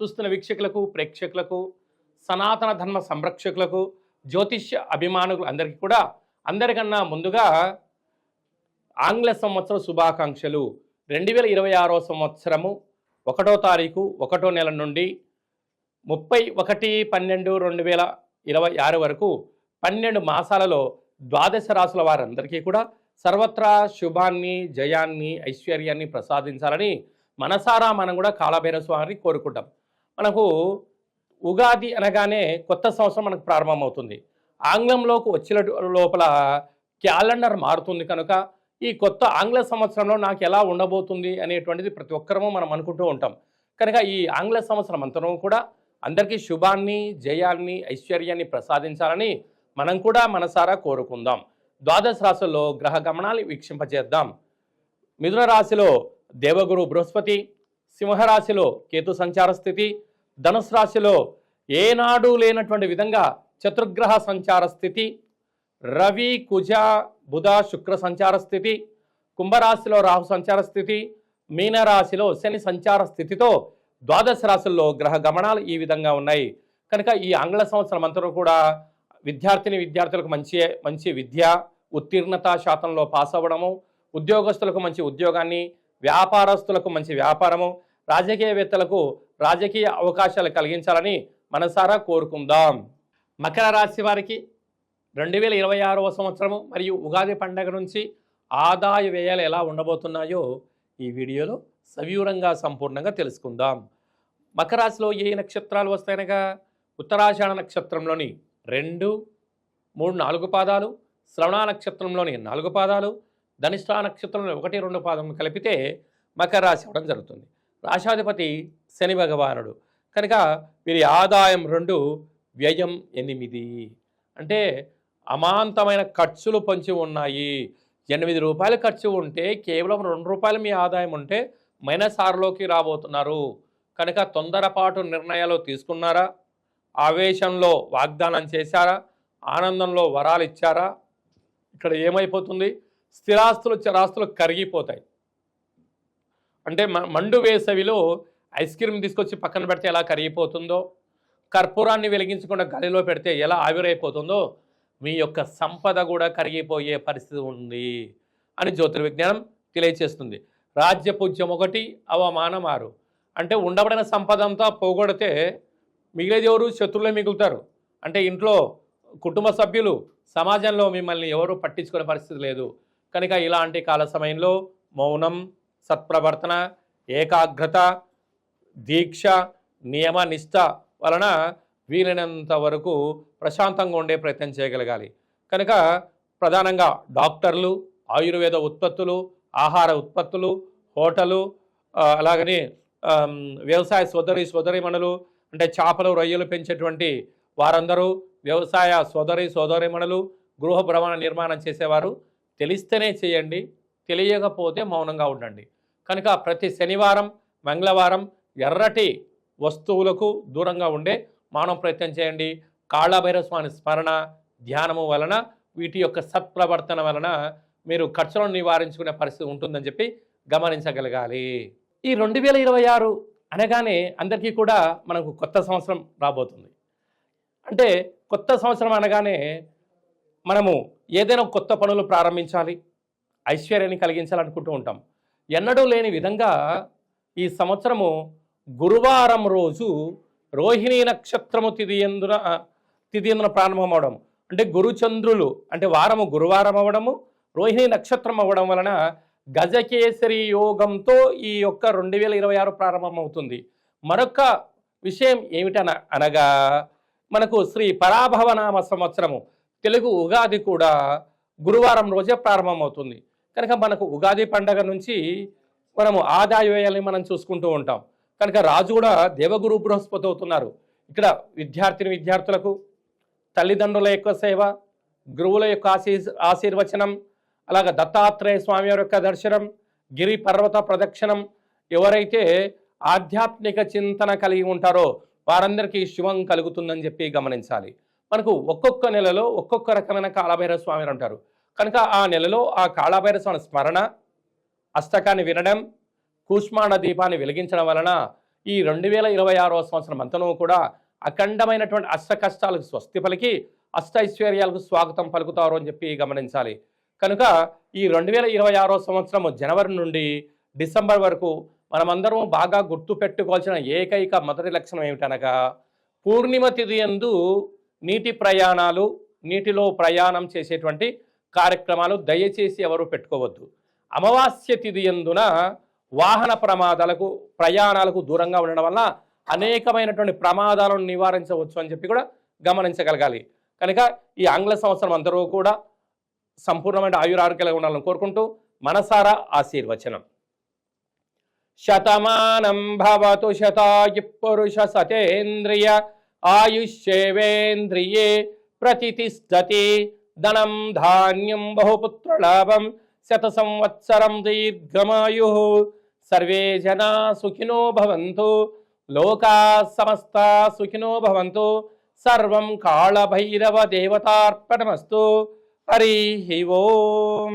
చూస్తున్న వీక్షకులకు ప్రేక్షకులకు సనాతన ధర్మ సంరక్షకులకు జ్యోతిష్య అభిమానులు అందరికీ కూడా అందరికన్నా ముందుగా ఆంగ్ల సంవత్సర శుభాకాంక్షలు. రెండు వేల ఇరవై ఆరో సంవత్సరము ఒకటో తారీఖు ఒకటో నెల నుండి ముప్పై ఒకటి పన్నెండు రెండు వేల ఇరవై ఆరు వరకు పన్నెండు మాసాలలో ద్వాదశ రాసుల వారందరికీ కూడా సర్వత్రా శుభాన్ని జయాన్ని ఐశ్వర్యాన్ని ప్రసాదించాలని మనసారా మనం కూడా కాలభైరవ స్వామిని కోరుకుంటాం. మనకు ఉగాది అనగానే కొత్త సంవత్సరం మనకు ప్రారంభమవుతుంది. ఆంగ్లంలోకి వచ్చిన లోపల క్యాలెండర్ మారుతుంది కనుక ఈ కొత్త ఆంగ్ల సంవత్సరంలో నాకు ఎలా ఉండబోతుంది అనేటువంటిది ప్రతి ఒక్కరము మనం అనుకుంటూ ఉంటాం. కనుక ఈ ఆంగ్ల సంవత్సరం అంతరం కూడా అందరికీ శుభాన్ని జయాన్ని ఐశ్వర్యాన్ని ప్రసాదించాలని మనం కూడా మనసారా కోరుకుందాం. ద్వాదశ రాశుల్లో గ్రహ గమనాలు వీక్షింపజేద్దాం. మిథున రాశిలో దేవగురు బృహస్పతి సింహరాశిలో కేతు సంచార స్థితి ధనుసు రాశిలో ఏనాడు లేనటువంటి విధంగా చతుర్గ్రహ సంచార స్థితి రవి కుజ బుధ శుక్ర సంచార స్థితి కుంభరాశిలో రాహు సంచార స్థితి మీనరాశిలో శని సంచార స్థితితో ద్వాదశ రాశుల్లో గ్రహ గమనాలు ఈ విధంగా ఉన్నాయి. కనుక ఈ ఆంగ్ల సంవత్సరం అంతా కూడా విద్యార్థిని విద్యార్థులకు మంచి మంచి విద్య ఉత్తీర్ణత శాతంలో పాస్ అవ్వడము ఉద్యోగస్తులకు మంచి ఉద్యోగాన్ని వ్యాపారస్తులకు మంచి వ్యాపారము రాజకీయవేత్తలకు రాజకీయ అవకాశాలు కలిగించాలని మనసారా కోరుకుందాం. మకర రాశి వారికి రెండు వేల ఇరవై ఆరవ సంవత్సరము మరియు ఉగాది పండగ నుంచి ఆదాయ వ్యయాలు ఎలా ఉండబోతున్నాయో ఈ వీడియోలో సవివరంగా సంపూర్ణంగా తెలుసుకుందాం. మకర రాశిలో ఏ నక్షత్రాలు వస్తాయనగా? ఉత్తరాషాఢ నక్షత్రంలోని రెండు మూడు నాలుగు పాదాలు శ్రవణ నక్షత్రంలోని నాలుగు పాదాలు ధనిష్ఠా నక్షత్రంలో ఒకటి రెండు పాదములు కలిపితే మకర రాశి ఇవ్వడం జరుగుతుంది. రాశాధిపతి శని భగవానుడు. కనుక వీరి ఆదాయం రెండు వ్యయం ఎనిమిది. అంటే అమాంతమైన ఖర్చులు పంచి ఉన్నాయి. ఎనిమిది రూపాయలు ఖర్చు ఉంటే కేవలం రెండు రూపాయలు మీ ఆదాయం ఉంటే మైనస్ ఆరులోకి రాబోతున్నారు. కనుక తొందరపాటు నిర్ణయాలు తీసుకున్నారా? ఆవేశంలో వాగ్దానం చేశారా? ఆనందంలో వరాలు ఇచ్చారా? ఇక్కడ ఏమైపోతుంది? స్థిరాస్తులు చరాస్తులు కరిగిపోతాయి. అంటే మ- మండు వేసవిలో ఐస్ క్రీమ్ తీసుకొచ్చి పక్కన పెడితే ఎలా కరిగిపోతుందో కర్పూరాన్ని వెలిగించకుండా గాలిలో పెడితే ఎలా ఆవిరైపోతుందో మీ యొక్క సంపద కూడా కరిగిపోయే పరిస్థితి ఉంది అని జ్యోతిర్విజ్ఞానం తెలియచేస్తుంది. రాజ్యపూజ్యం ఒకటి అవమానం ఆరు. అంటే ఉండబడిన సంపద అంతా పోగొడితే మిగిలేది ఎవరు? శత్రువులే మిగులుతారు. అంటే ఇంట్లో కుటుంబ సభ్యులు సమాజంలో మిమ్మల్ని ఎవరు పట్టించుకునే పరిస్థితి లేదు. కనుక ఇలాంటి కాల సమయంలో మౌనం సత్ప్రవర్తన ఏకాగ్రత దీక్ష నియమ నిష్ట వలన వీలైనంత వరకు ప్రశాంతంగా ఉండే ప్రయత్నం చేయగలగాలి. కనుక ప్రధానంగా డాక్టర్లు ఆయుర్వేద ఉత్పత్తులు ఆహార ఉత్పత్తులు హోటలు అలాగని వ్యవసాయ సోదరి సోదరిమణులు అంటే చేపలు రొయ్యలు పెంచేటువంటి వారందరూ వ్యవసాయ సోదరి సోదరిమణులు గృహ భ్రమణ నిర్మాణం చేసేవారు. తెలిస్తేనే చేయండి తెలియకపోతే మౌనంగా ఉండండి. కనుక ప్రతి శనివారం మంగళవారం ఎర్రటి వస్తువులకు దూరంగా ఉండే మానవ ప్రయత్నం చేయండి. కాళభైరవ స్వామి స్మరణ ధ్యానము వలన వీటి యొక్క సత్ప్రవర్తన వలన మీరు ఖర్చులను నివారించుకునే పరిస్థితి ఉంటుందని చెప్పి గమనించగలగాలి. ఈ రెండు వేల ఇరవై ఆరు అనగానే అందరికీ కూడా మనకు కొత్త సంవత్సరం రాబోతుంది. అంటే కొత్త సంవత్సరం అనగానే మనము ఏదైనా కొత్త పనులు ప్రారంభించాలి. ఐశ్వర్యాన్ని కలిగించాలనుకుంటూ ఉంటాం. ఎన్నడూ లేని విధంగా ఈ సంవత్సరము గురువారం రోజు రోహిణీ నక్షత్రము తిది ఎందున తిథి ఎందున ప్రారంభం అవడం. అంటే గురుచంద్రులు అంటే వారము గురువారం అవ్వడము రోహిణి నక్షత్రం అవ్వడం వలన గజకేసరి యోగంతో ఈ యొక్క రెండు వేల ఇరవై ఆరు ప్రారంభమవుతుంది. మరొక విషయం ఏమిటన అనగా మనకు శ్రీ పరాభవనామ సంవత్సరము తెలుగు ఉగాది కూడా గురువారం రోజే ప్రారంభమవుతుంది. కనుక మనకు ఉగాది పండగ నుంచి మనము ఆదాయ వ్యయాల్ని మనం చూసుకుంటూ ఉంటాం. కనుక రాజు కూడా దేవగురు బృహస్పతి అవుతున్నారు. ఇక్కడ విద్యార్థిని విద్యార్థులకు తల్లిదండ్రుల యొక్క సేవ గురువుల యొక్క ఆశీ ఆశీర్వచనం అలాగే దత్తాత్రేయ స్వామి యొక్క దర్శనం గిరి పర్వత ప్రదక్షిణం ఎవరైతే ఆధ్యాత్మిక చింతన కలిగి ఉంటారో వారందరికీ శుభం కలుగుతుందని చెప్పి గమనించాలి. మనకు ఒక్కొక్క నెలలో ఒక్కొక్క రకమైన కాలభైరవ స్వామిని అంటారు ఉంటారు. కనుక ఆ నెలలో ఆ కాళభైరస్వామి స్మరణ అష్టకాన్ని వినడం కూష్మాండ దీపాన్ని వెలిగించడం వలన ఈ రెండు వేల ఇరవై ఆరో సంవత్సరం అంతనూ కూడా అఖండమైనటువంటి అష్ట కష్టాలకు స్వస్తి పలికి అష్ట ఐశ్వర్యాలకు స్వాగతం పలుకుతారు అని చెప్పి గమనించాలి. కనుక ఈ రెండు వేల ఇరవై ఆరో సంవత్సరం జనవరి నుండి డిసెంబర్ వరకు మనమందరం బాగా గుర్తు పెట్టుకోవాల్సిన ఏకైక మొదటి లక్షణం ఏమిటనగా పూర్ణిమ తిథి ఎందు నీటి ప్రయాణాలు నీటిలో ప్రయాణం చేసేటువంటి కార్యక్రమాలు దయచేసి ఎవరు పెట్టుకోవద్దు. అమావాస్య తిథి యందున వాహన ప్రమాదాలకు ప్రయాణాలకు దూరంగా ఉండడం వల్ల అనేకమైనటువంటి ప్రమాదాలను నివారించవచ్చు అని చెప్పి కూడా గమనించగలగాలి. కనుక ఈ ఆంగ్ల సంవత్సరం అందరూ కూడా సంపూర్ణమైన ఆయురారోగ్యాలుగా ఉండాలని కోరుకుంటూ మనసారా ఆశీర్వచనం. శతమానం భవతు శతాయు పురుష సతేంద్రియ ఆయుష్యేవేంద్రియే ప్రతిష్టతి ధనం ధాన్యం బహుపుత్రలాభం శత సంవత్సరం దీర్ఘమాయు. సర్వే జనా సుఖినో భవంతు లోకా సమస్త సుఖినో భవంతు సర్వం కాళభైరవ దేవతార్పణమస్తు. హరి ఓం.